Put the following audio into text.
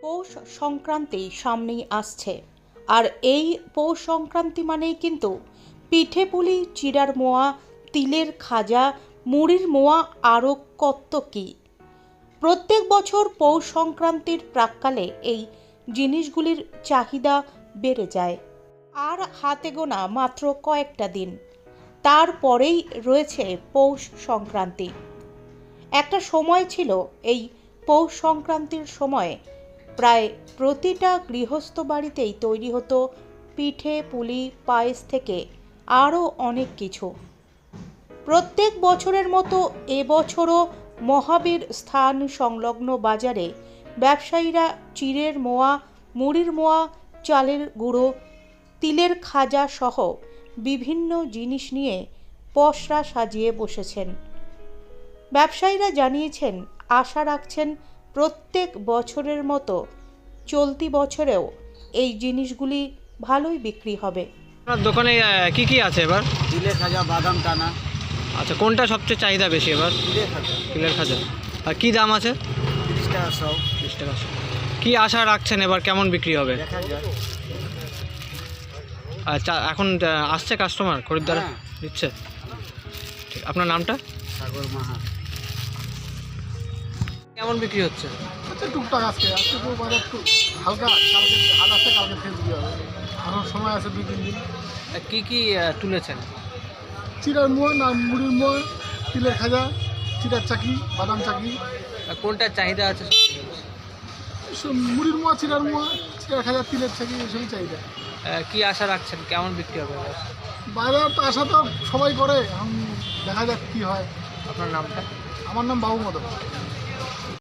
পৌষ সংক্রান্তি সামনেই আসছে। আর এই পৌষ সংক্রান্তি মানেই কিন্তু পিঠে পুলি, চিড়ার মোয়া, তিলের খাজা, মুড়ির মোয়া আরও কত কী। প্রত্যেক বছর পৌষ সংক্রান্তির প্রাককালে এই জিনিসগুলির চাহিদা বেড়ে যায়। আর হাতে গোনা মাত্র কয়েকটা দিন। তারপরেই রয়েছে পৌষ সংক্রান্তি। একটা সময় ছিল এই পৌষ সংক্রান্তির সময় প্রায় প্রতিটা গৃহস্থ বাড়িতেই তৈরি হতো পিঠে, পুলি, পায়েস থেকে আরও অনেক কিছু। প্রত্যেক বছরের মতো এবছরও মহাবীর স্থান সংলগ্ন বাজারে ব্যবসায়ীরা চিড়ের মোয়া, মুড়ির মোয়া, চালের গুঁড়ো, তিলের খাজা সহ বিভিন্ন জিনিস নিয়ে পসরা সাজিয়ে বসেছেন। ব্যবসায়ীরা জানিয়েছেন, আশা রাখছেন প্রত্যেক বছরের মতো চলতি বছরেও এই জিনিসগুলি ভালোই বিক্রি হবে। আপনার দোকানে কি কি আছে এবার? দিলে খাজা বাদাম টানা। আচ্ছা কোনটা সবচেয়ে চাহিদা বেশি এবার? দিলে খাজা। তিলের খাজা। আর কি দাম আছে? তিরিশ টাকা সব। বিশ টাকা শো। কি আশা রাখছেন এবার কেমন বিক্রি হবে? আচ্ছা এখন আসছে কাস্টমার খরিদ্দার হ্যাঁ। দিচ্ছে। আপনার নামটা? সাগর মাহা কেমন বিক্রি হচ্ছে? হচ্ছে টুকটাক আজকে আজকে তো বাজার একটু হালকা কালকে হাট আছে কালকে ফেস দিয়ে হবে। এখন সময় আছে দুই তিন দিন। কি কি তুলেছেন? চিরার মোয়া না মুড়ির মোয়া তিলের খাজা চিরার চাকি বাদাম চাকি। আর কোনটা চাহিদা আছে মুড়ির মোয়া চিরার মোয়া চিরার খাজা তিলের চাকি এসবই চাহিদা। কি আশা রাখছেন? কেমন বিক্রি হবে? বাজার তো আশা তো সবাই করে দেখা যাক কী হয়। আপনার নামটা? আমার নাম বাবু মদন